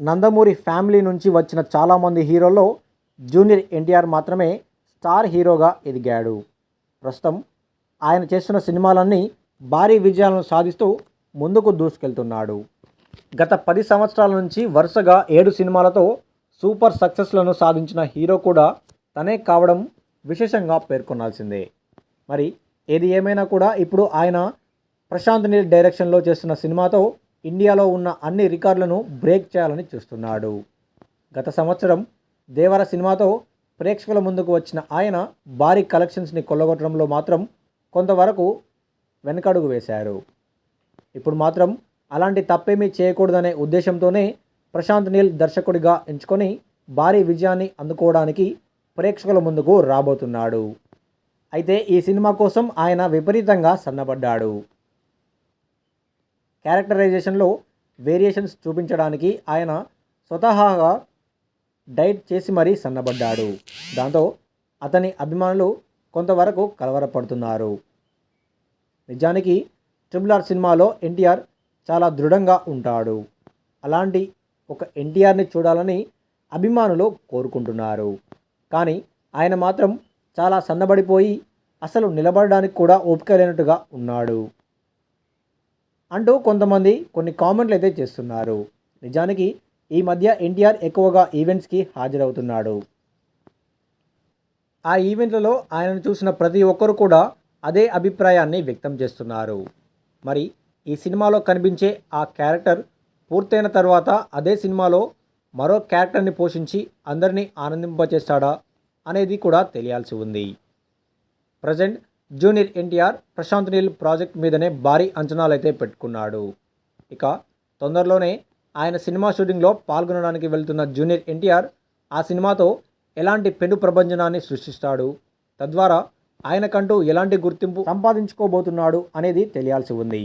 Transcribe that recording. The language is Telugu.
నందమూరి ఫ్యామిలీ నుంచి వచ్చిన చాలామంది హీరోల్లో జూనియర్ ఎన్టీఆర్ మాత్రమే స్టార్ హీరోగా ఎదిగాడు. ప్రస్తుతం ఆయన చేస్తున్న సినిమాలన్నీ భారీ విజయాలను సాధిస్తూ ముందుకు దూసుకెళ్తున్నాడు. గత పది సంవత్సరాల నుంచి వరుసగా ఏడు సినిమాలతో సూపర్ సక్సెస్లను సాధించిన హీరో కూడా తనే కావడం విశేషంగా పేర్కొనాల్సిందే. మరి ఏది ఏమైనా కూడా ఇప్పుడు ఆయన ప్రశాంత్ నీల్ డైరెక్షన్లో చేస్తున్న సినిమాతో ఇండియాలో ఉన్న అన్ని రికార్డులను బ్రేక్ చేయాలని చూస్తున్నాడు. గత సంవత్సరం దేవర సినిమాతో ప్రేక్షకుల ముందుకు వచ్చిన ఆయన భారీ కలెక్షన్స్ని కొల్లగొట్టడంలో మాత్రం కొంతవరకు వెనకడుగు వేశారు. ఇప్పుడు మాత్రం అలాంటి తప్పేమీ చేయకూడదనే ఉద్దేశంతోనే ప్రశాంత్ నీల్ దర్శకుడిగా ఎంచుకొని భారీ విజయాన్ని అందుకోవడానికి ప్రేక్షకుల ముందుకు రాబోతున్నాడు. అయితే ఈ సినిమా కోసం ఆయన విపరీతంగా సన్నబడ్డాడు. క్యారెక్టరైజేషన్లో వేరియేషన్స్ చూపించడానికి ఆయన స్వతహాగా డైట్ చేసి మరీ సన్నబడ్డాడు. దాంతో అతని అభిమానులు కొంతవరకు కలవరపడుతున్నారు. నిజానికి ట్రిపుల్ ఆర్ సినిమాలో ఎన్టీఆర్ చాలా దృఢంగా ఉంటాడు. అలాంటి ఒక ఎన్టీఆర్ని చూడాలని అభిమానులు కోరుకుంటున్నారు. కానీ ఆయన మాత్రం చాలా సన్నబడిపోయి అసలు నిలబడడానికి కూడా ఓపిక లేనట్టుగా ఉన్నాడు. అంటూ కొంతమంది కొన్ని కామెంట్లు అయితే చేస్తున్నారు. నిజానికి ఈ మధ్య ఎన్టీఆర్ ఎక్కువగా ఈవెంట్స్కి హాజరవుతున్నాడు. ఆ ఈవెంట్లలో ఆయనను చూసిన ప్రతి ఒక్కరు కూడా అదే అభిప్రాయాన్ని వ్యక్తం చేస్తున్నారు. మరి ఈ సినిమాలో కనిపించే ఆ క్యారెక్టర్ పూర్తయిన తర్వాత అదే సినిమాలో మరో క్యారెక్టర్ని పోషించి అందరినీ ఆనందింపచేస్తాడా అనేది కూడా తెలియాల్సి ఉంది. Present junior NTR Prashanth Neel project మీదనే భారీ అంచనాలైతే పెట్టుకున్నాడు. ఇక తొందరలోనే ఆయన సినిమా షూటింగ్లో పాల్గొనడానికి వెళ్తున్న జూనియర్ ఎన్టీఆర్ ఆ సినిమాతో ఎలాంటి పెను ప్రభంజనాన్ని సృష్టిస్తాడు? తద్వారా ఆయనకంటూ ఎలాంటి గుర్తింపు సంపాదించుకోబోతున్నాడు అనేది తెలియాల్సి ఉంది.